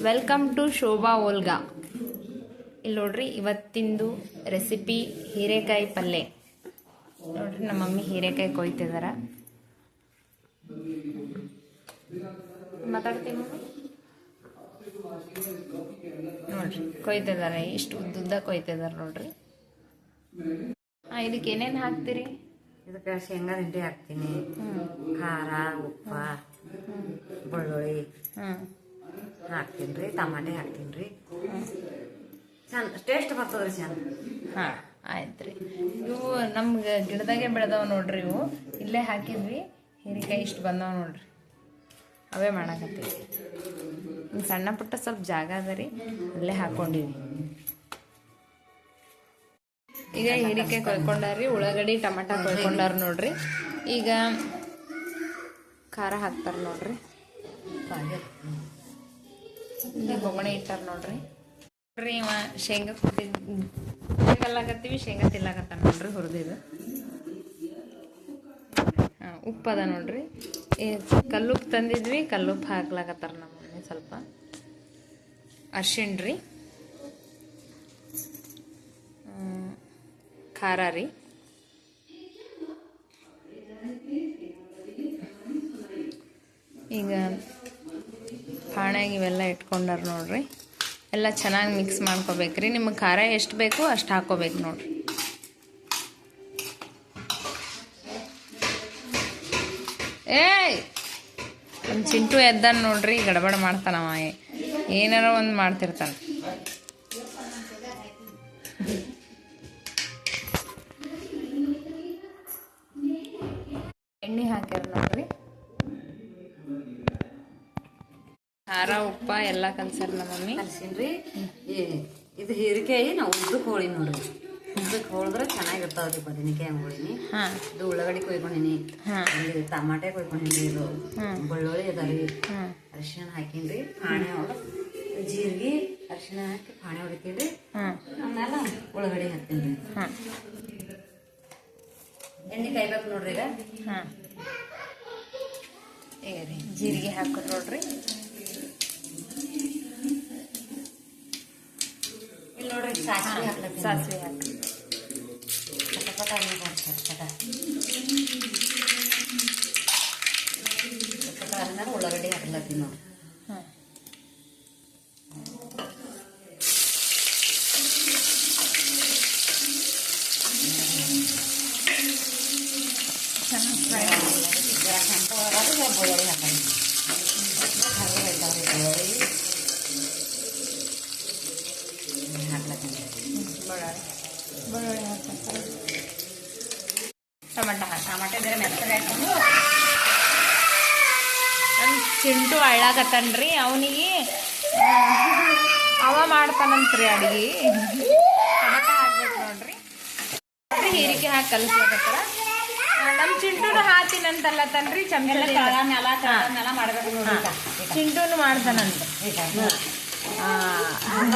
Welcome to Shobha ಓಲ್ಗಾ ಇಲ್ಲಿ ನೋಡ್ರಿ ಇವತ್ತಿಂದು recipe ಹೀರೆಕಾಯಿ ಪಲ್ಯ ನೋಡ್ರಿ ನಮ್ಮ ಮಮ್ಮಿ ಹೀರೆಕಾಯಿ ಕೊಯ್ತಿದಾರ. ಮಾತಾಡ್ತೀವಿ? ನೋಡ್ರಿ ಕೊಯ್ತಿದಾರ ಇಷ್ಟು ಉದ್ದುದ್ದ ಕೊಯ್ತಿದಾರೆ ನೋಡ್ರಿ. ಹಾಂ ಇದಕ್ಕೆ ಏನೇನು ಹಾಕ್ತೀರಿ? ಇದಕ್ಕೆ ಶೇಂಗಾ ಹಿಂಡಿ ಹಾಕ್ತೀನಿ. ಖಾರ ಉಪ್ಪ ಬೆಳ್ಳುಳ್ಳಿ. ಹಾಕ್ತೀನಿ ರೀ, ಟಮಾಟೆ ಹಾಕ್ತೀನಿ ರೀ. ಟೇಸ್ಟ್ ಬರ್ತದೆ ರೀ ಚಂದ. ಹಾಂ ಆಯ್ತು ರೀ ಇವು ನಮ್ಗೆ ಗಿಡದಾಗೆ ಬೆಳೆದವ ನೋಡ್ರಿ ಇವು. ಇಲ್ಲೇ ಹಾಕಿದ್ವಿ, ಹೀರಿಕಾಯಿ ಇಷ್ಟು ಬಂದವ ನೋಡ್ರಿ. ಅವೇ ಮಾಡಕತ್ತೀವಿ. ಸಣ್ಣ ಪುಟ್ಟ ಸ್ವಲ್ಪ ಜಾಗ ಅದ ರೀ, ಅಲ್ಲೇ ಹಾಕೊಂಡಿವಿ. ಈಗ ಹೀರಿಕಾಯಿ ಕೊಯ್ಕೊಂಡಾರ್ರಿ ಉಳ್ಳಾಗಡ್ಡಿ, ಟಮಾಟ ಕೊಯ್ಕೊಂಡಾರ ನೋಡ್ರಿ. ಈಗ ಖಾರ ಹಾಕ್ತಾರ ನೋಡ್ರಿ. ಇಲ್ಲಿ ಬೊಗಣೆ ಇಟ್ಟಾರ ನೋಡ್ರಿ. ನೋಡ್ರಿ ಇವ ಶೇಂಗಾ ಕುಟ್ಟಿ ಶೇಂಗಲ್ಲಾಗತ್ತೀವಿ ಶೇಂಗಾ ತಿಲ್ಲಾಕತ್ತಾನ ನೋಡ್ರಿ ಹುರಿದಿದ್ದು ಉಪ್ಪದ ನೋಡ್ರಿ. ಕಲ್ಲುಪ್ಪು ತಂದಿದ್ವಿ ಕಲ್ಲುಪ್ಪು ಹಾಕ್ಲಾಕತ್ತಾರ ನಮ್ಮ ಮನೆ ಸ್ವಲ್ಪ. ಅರ್ಶಿಣ ರೀ. ಖಾರ ರೀ. ಈಗ ಇಟ್ಕೊಂಡಾರ ನೋಡ್ರಿ. ಎಲ್ಲ ಚೆನ್ನಾಗಿ ಮಿಕ್ಸ್ ಮಾಡ್ಕೋಬೇಕ್ರಿ ನಿಮಗೆ ಖಾರ ಎಷ್ಟು ಬೇಕು ಅಷ್ಟು ಹಾಕೋಬೇಕು ನೋಡ್ರಿ. ಏಯ್! ಒಂದು ಚಿಂಟು ಎದ್ದಾನ ನೋಡ್ರಿ, ಗಡಬಡ ಮಾಡ್ತಾನವ ಏನಾರ ಒಂದು ಮಾಡ್ತಿರ್ತಾನೆ. ಎಣ್ಣೆ ಹಾಕ್ಯಾರ ನೋಡ್ರಿ. ಖಾರ ಉಪ್ಪ ಎಲ್ಲ ಕಲ್ಸರ್ ನಮ್ಮ ಮಮ್ಮಿ. ಕಲ್ಸಿನಿ ರೀ ಇದು ಹೀರಿಕಾಯಿ ನಾವು ಉದ್ದಕ್ಕೆ ಹೋಳಿ ನೋಡ್ರಿ. ಉದ್ದಕ್ಕೆ ಹೋಳಿದ್ರೆ ಚೆನ್ನಾಗಿರ್ತಾವ್ರಿ ಬದನೆಕಾಯಿ ಹೋಳಿನಿ ಹಾಂ. ಇದು ಉಳ್ಳಾಗಡ್ಡಿ ಕೊಯ್ಕೊಂಡಿನಿ. ಟಮಾಟೆ ಕೊಯ್ಕೊಂಡಿನಿ ಇದು. ಬೆಳ್ಳುಳ್ಳಿ ಅದಾರಿ ಹಾಂ. ಅರಿಶಿಣ ಹಾಕಿನ್ರಿ ಪಾಣೆ ಒಳಗೆ ಜೀರಿಗೆ ಅರಿಶಿಣ ಹಾಕಿ ಪಾಣೆ ಹೊಡಿತೀನಿ ಆಮೇಲೆ ಉಳ್ಳಾಗಡ್ಡಿ ಹಾಕ್ತೀನಿ ಎಣ್ಣೆ ಕಾಯ್ಬೇಕು ನೋಡ್ರಿ ಈಗ. ಜೀರಿಗೆ ಹಾಕೋದು ನೋಡ್ರಿ. ಇಲ್ಲಿ ನೋಡ್ರಿ ಸಾಸಿವೆ ಹಾಕ್ಲತ್ತೀನಿ ಸಾಸಿವೆ ಹಾಕಿ ಪಟ ಪಟ ಎಣ್ಣೆ ಕಾಯ್ಸ್ತಾರೆ, ಪಟ ಪಟ ಆದ್ಮೇಲೆ ಉಳ್ಳಾಗಡ್ಡಿ ಹಾಕ್ಲತ್ತೀನಿ ನೋಡ್ರಿ ಹಾಂ ಚೆನ್ನಾಗಿ ಫ್ರೈ ಜರ ಕೆಂಪು ಒಳಗಾದ್ರೆ ಜರ ಬೆಳ್ಳುಳ್ಳಿ ಹಾಕಿ ಹಾಗೆ ಬೇಕಾದ್ರೆ ಬೆಳ್ಳುಳ್ಳಿ ಹಾಕ್ಲತ್ತೀನಿ ಬೆಳ್ಳುಳ್ಳಿ ಬೆಳ್ಳುಳ್ಳಿ ಹಾಕ್ತಾರೆ ಟೊಮೆಟೊ ಹಾಕಿ ಟಮಾಟೆ ಬೇರೆ ಮೆತ್ತಗೆ ಹಾಕೊಂಡು ನಮ್ಮ ಚಿಂಟು ಅಳ್ಳಾಕತ್ತಾನ್ರಿ ಅವನಿಗೆ ಅವ ಮಾಡ್ತಾನಂತ್ರಿ ಅಡಿಗೆ. ಟೊಮೆಟೊ ಹಾಕ್ಬೇಕು ನೋಡ್ರಿ. ಹೀರಿಕೆ ಹಾಕಿ ಕಲಿಸ್ಬೇಕತ್ತಾರ ನಮ್ಮ ಚಿಂಟುನು ಹಾಕಿನಂತಲ್ಲ ತನ್ರಿ ಚಂದ್ರ ನೆಲ ಮಾಡ್ಬೇಕು. ಚಿಂಟುನು ಮಾಡ್ತಾನಂತ ಈಗ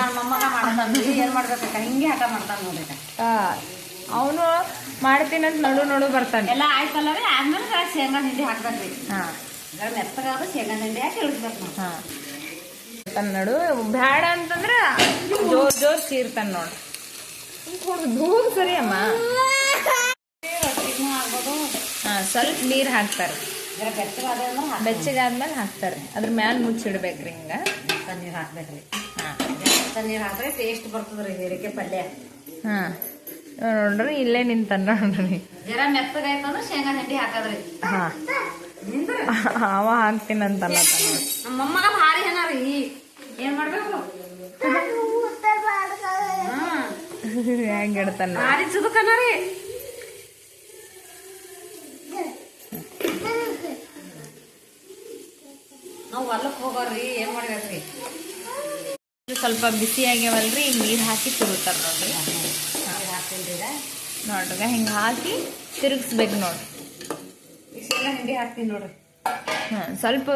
ಮಾಡ್ತೀನಿ ಅಂತ ನೋಡು ನೋಡು ಮಾಡ್ಬೇಕ ಹಿಂಗೆ ಹಠ ಮಾಡ್ತಾನ ನೋಡ್ರಿ ಈಗ. ಅವನು ಮಾಡ್ತೀನಂತ ನಡು ನಡು ಬರ್ತಾನೆ. ಎಲ್ಲ ಆಯ್ತಲ್ಲ ರೀ? ಆದ್ಮೇಲೆ ಶೇಂಗಾ ಹಿಂಡಿ ಹಾಕ್ಬೇಕ್ರಿ ಹಾಂ. ಮೆತ್ತಗಾದ ಶೇಂಗಾ ಹಿಂಡಿ ಹಾಕಿ ಇಳಿಸ್ಬೇಕು ಹಾಂ. ನಡು ಬ್ಯಾಡ ಅಂತಂದ್ರೆ ಜೋರ್ ಜೋರ್ ಸೀರ್ತಾನೆ ನೋಡ್ರಿ ದೂರ ಸರಿ ಅಮ್ಮ. ಹಾಂ ಸ್ವಲ್ಪ ನೀರು ಹಾಕ್ತಾರೆ. ಬೆಚ್ಚಗಾದ್ಮೇಲೆ ಹಾಕ್ತಾರೆ. ಅದ್ರ ಮ್ಯಾಲ ಮುಚ್ಚಿಡ್ಬೇಕ್ರಿ ಹಿಂಗೆ. ನೀರು ಹಾಕ್ಬೇಕ್ರಿ. ಹಾಂ ಹಾಕ್ರೆ ಟೇಸ್ಟ್ ಬರ್ತದ್ರಿ ಹೀರಿಕೆ ಪಲ್ಯ. ಹಾಂ ನೋಡ್ರಿ ಇಲ್ಲೇ ನಿಂತಾನ ನೋಡ್ರಿ. ಜರ ಮೆತ್ತಗಾಯ್ತಂದ್ರೆ ಶೇಂಗಾ ಹಿಂಡಿ ಹಾಕದ್ರಿ. ಹಾಂ. ಅವ ಹಾಕ್ತೀನಂತಲ್ಲ ನಮ್ಮ ಮೊಮ್ಮಗ ಭಾರಿ ಏನ ರೀ ಏನ್ ಮಾಡ್ಬೇಕು? ಹೆಂಗೆ ಇಡ್ತಾನ ಭಾರಿ ಚುದುಕನ ರೀ ನಾವು ಹೊಲಕ್ಕೆ ಹೋಗೋರಿ ಏನ್ ಮಾಡ್ಬೇಕ್ರಿ? ಸ್ವಲ್ಪ ಬಿಸಿ ಆಗ್ಯಾವಲ್ರಿ ಈಗ ನೀರು ಹಾಕಿ ತಿರುಗ್ತಾರೆ ನೋಡ್ರಿ. ನೋಡ್ರಿ ಹಿಂಗೆ ಹಾಕಿ ತಿರುಗಿಸ್ಬೇಕು ನೋಡ್ರಿ. ಶೇಂಗಾ ಹಿಂಡಿ ಹಾಕ್ತೀನಿ ನೋಡ್ರಿ. ಹಾಂ ಸ್ವಲ್ಪ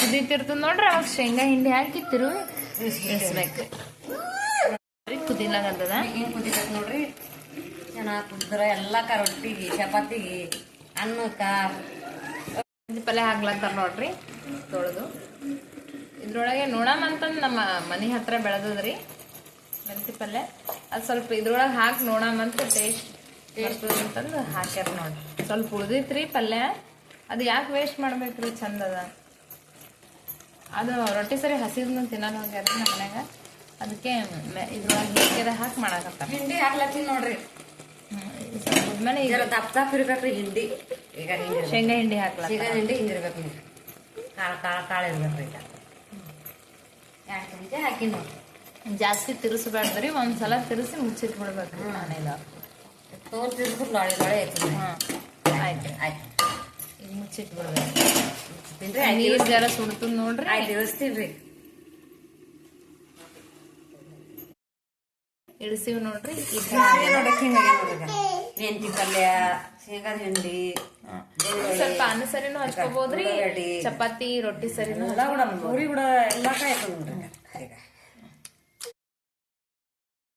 ಕುದೀತಿರ್ತದೆ ನೋಡ್ರಿ ಅವಾಗ ಶೇಂಗಾ ಹಿಂಡಿ ಹಾಕಿ ತಿರುಗಿ ಇಳಿಸ್ಬೇಕು ಕುದಿಲಾಗತ್ತದ ಏನ್ ಕುದಿಬೇಕು ನೋಡ್ರಿ. ಚೆನ್ನಾಗಿ ಕುದ್ರೆ ಎಲ್ಲಕ್ಕ ರೊಟ್ಟಿಗೆ ಚಪಾತಿಗೆ ಅನ್ನಕ್ಕ. ಪಲ್ಯ ಹಾಕ್ಲತ್ತಾರ ನೋಡ್ರಿ ತೊಳೆದು. ಇದ್ರೊಳಗೆ ನೋಡಮಂತಂದು ನಮ್ಮ ಮನೆ ಹತ್ರ ಬೆಳೆದದ್ರಿ ಮೆಂತಿ ಪಲ್ಯ. ಅದು ಸ್ವಲ್ಪ ಇದ್ರೊಳಗೆ ಹಾಕಿ ನೋಡಮಂತ ಟೇಸ್ಟ್ ಟೇಸ್ಟ್ ಅಂತಂದು ಹಾಕ್ಯಾರ ನೋಡಿ. ಸ್ವಲ್ಪ ಉಳ್ದಿತ್ರಿ ಪಲ್ಯ. ಅದು ಯಾಕೆ ವೇಸ್ಟ್ ಮಾಡ್ಬೇಕ್ರಿ ಚಂದ ಅದ. ಅದು ರೊಟ್ಟಿ ಸರಿ ಹಸಿದ್ನ ತಿನ್ನೋದು ಹೋಗ್ಯಾರ ನಮ್ಮ ಮನ್ಯಾಗ. ಅದಕ್ಕೆ ಇದ್ರೊಳಗೆ ಹಿರಿಕೆದ ಹಾಕಿ ಮಾಡಾಕತ್ತಾರ. ಹಿಂಡಿ ಹಾಕ್ಲತ್ತೀನಿ ನೋಡ್ರಿ. ಜರ ದಪ್ಪ ದಪ್ಪ ಇರ್ಬೇಕ್ರಿ ಹಿಂಡಿ ಈಗ ಶೇಂಗಾ ಹಿಂಡಿ ಹಾಕ್ಲ ಶೇಂಗಾ ಹಿಂಡಿ ಹಿಂಗಿರ್ಬೇಕು ಕಾಳು ಕಾಳು ಕಾಳು ಇರ್ಬೇಕ್ರಿ ಈಗ. ಎರಡು ಚಮಚ ಹಾಕಿ ನೋಡಿ. ಜಾಸ್ತಿ ತಿರ್ಸ್ಬೇಡ್ದ್ರಿ ಒಂದ್ಸಲ ತಿರ್ಸಿ ಮುಚ್ಚಿಟ್ಬಿಡ್ಬೇಕು ನಾನೇದ ತೋಲ್ ತಿರ್ಸ್ಬಿಟ್ಟು ನಾಳೆ ಐತಿ ಹಾಂ ಆಯ್ತು. ಆಯ್ತು. ಈಗ ಮುಚ್ಚಿಟ್ಬಿಡ್ಬೇಕು. ನೀರು ಜರ ಸುಡ್ತದ ನೋಡ್ರಿ. ಆಯ್ತು ಇಳಿಸ್ತೀವಿ ಇಳಿಸಿವಿ ನೋಡ್ರಿ. ಹಿಂಗಾಗಿ ನೋಡ್ರಿ ಮೆಂತಿ ಪಲ್ಯ ಶೇಂಗಾದ ಹಿಂಡಿ ಸ್ವಲ್ಪ ಅನ್ನ ಸರಿನೂ ಹಚ್ಕೋಬಹುದ್ರಿ ಚಪಾತಿ ರೊಟ್ಟಿ ಸರಿನೂ ಎಲ್ಲ ಕೂಡ ಪೂರಿ ಕೂಡ ಎಲ್ಲ ಕಾಯ್ತು ನೋಡ್ರಿ